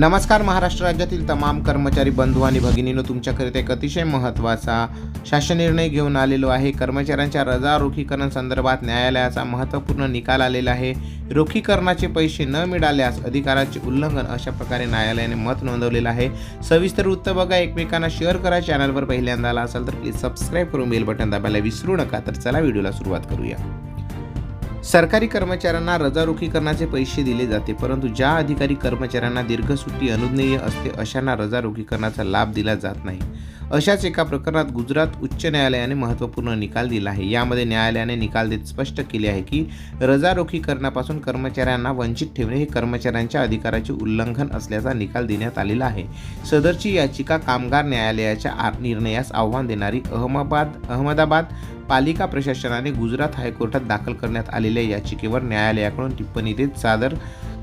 नमस्कार महाराष्ट्र राज्यातील तमाम कर्मचारी बंधू आणि भगिनीनं तुमच्याकरिता एक अतिशय महत्त्वाचा शासन निर्णय घेऊन आलेलो आहे. कर्मचाऱ्यांच्या रजा रोखीकरण संदर्भात न्यायालयाचा महत्त्वपूर्ण निकाल आलेला आहे. रोखीकरणाचे पैसे न मिळाल्यास अधिकाराचे उल्लंघन अशा प्रकारे न्यायालयाने मत नोंदवलेलं आहे. सविस्तर वृत्त बघा. एकमेकांना शेअर करा. चॅनलवर पहिल्यांदा आला असाल तर प्लीज सबस्क्राईब करून बेल बटन दाबायला विसरू नका. तर चला व्हिडिओला सुरुवात करूया. सरकारी कर्मचाऱ्यांना रजारोखीकरणाचे पैसे दिले जाते परंतु ज्या अधिकारी कर्मचाऱ्यांना दीर्घ सुट्टी अनुज्ञेय असते अशांना रजारोखीकरणाचा लाभ दिला जात नाही. अशाच एका प्रकरणात गुजरात उच्च न्यायालयाने महत्त्वपूर्ण निकाल दिला आहे. यामध्ये न्यायालयाने निकाल देत स्पष्ट केले आहे की रजारोखीकरणापासून कर्मचाऱ्यांना वंचित ठेवणे हे कर्मचाऱ्यांच्या अधिकाराचे उल्लंघन असल्याचा निकाल देण्यात आलेला आहे. सदरची याचिका कामगार न्यायालयाच्या निर्णयास आव्हान देणारी अहमदाबाद अहमदाबाद पालिका प्रशासनाने गुजरात हायकोर्टात दाखल करण्यात आलेल्या याचिकेवर न्यायालयाकडून टिप्पणी देत सादर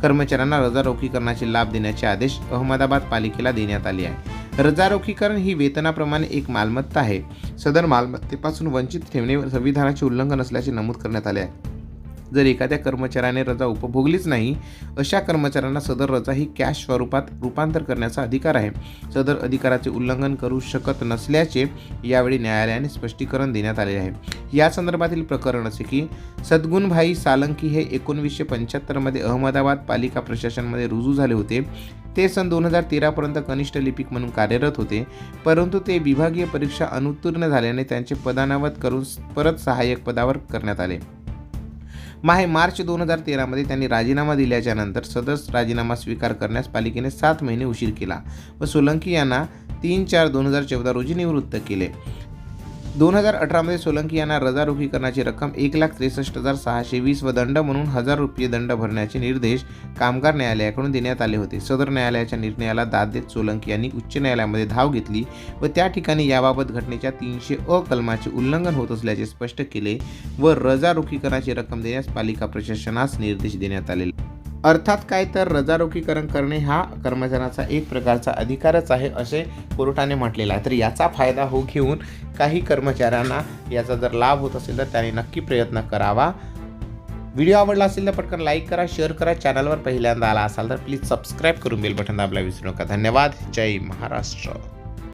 कर्मचाऱ्यांना रजारोखीकरणाचे लाभ देण्याचे आदेश अहमदाबाद पालिकेला देण्यात आले आहे. रजारोखीकरण ही वेतनाप्रमाणे एक मालमत्ता आहे. सदर मालमत्तेपासून वंचित ठेवणे संविधानाचे उल्लंघन असल्याचे नमूद करण्यात आले आहे. जर एखाद्या कर्मचाऱ्याने रजा उपभोगलीच नाही अशा कर्मचाऱ्यांना सदर रजा ही कॅश स्वरूपात रूपांतर करण्याचा अधिकार आहे. सदर अधिकाराचे उल्लंघन करू शकत नसल्याचे यावेळी न्यायालयाने स्पष्टीकरण देण्यात आले आहे. या संदर्भातील प्रकरण असे की सद्गुणभाई सालंकी हे एकोणवीसशे पंच्याहत्तरमध्ये अहमदाबाद पालिका प्रशासनमध्ये रुजू झाले होते. ते सन दोन हजार तेरापर्यंत कनिष्ठ लिपिक म्हणून कार्यरत होते परंतु ते विभागीय परीक्षा अनुत्तीर्ण झाल्याने त्यांचे पदानावत करून परत सहाय्यक पदावर करण्यात आले. माहे मार्च दोन हजार तेरामध्ये त्यांनी राजीनामा दिल्याच्या नंतर सदस्य राजीनामा स्वीकार करण्यास पालिकेने सात महिने उशीर केला व सोलंकी यांना तीन चार दोन हजार चौदा रोजी निवृत्त केले. दोन हजार अठरामध्ये सोलंकी यांना रजा रोखीकरणाची रक्कम एक लाख त्रेसष्ट हजार सहाशे वीस व दंड म्हणून हजार रुपये दंड भरण्याचे निर्देश कामगार न्यायालयाकडून देण्यात आले होते. सदर न्यायालयाच्या निर्णयाला दाद देत सोलंकी यांनी उच्च न्यायालयामध्ये धाव घेतली व त्या ठिकाणी याबाबत घटनेच्या तीनशे अ कलमाचे उल्लंघन होत असल्याचे स्पष्ट केले व रजा रोखीकरणाची रक्कम देण्यास पालिका प्रशासनास निर्देश देण्यात आले अर्थात काय तर रजारोकीकरण करणे हा कर्मचाऱ्याचा एक प्रकारचा अधिकारच आहे असे कोर्टाने म्हटलेलं आहे. तर याचा फायदा हो घेऊन काही कर्मचाऱ्यांना याचा जर लाभ होत असेल तर त्याने नक्की प्रयत्न करावा. व्हिडिओ आवडला असेल तर पटकन लाईक करा शेअर करा चॅनलवर पहिल्यांदा आला असाल तर प्लीज सबस्क्राईब करून बेल बटन दाबला विसरू नका. धन्यवाद. जय महाराष्ट्र.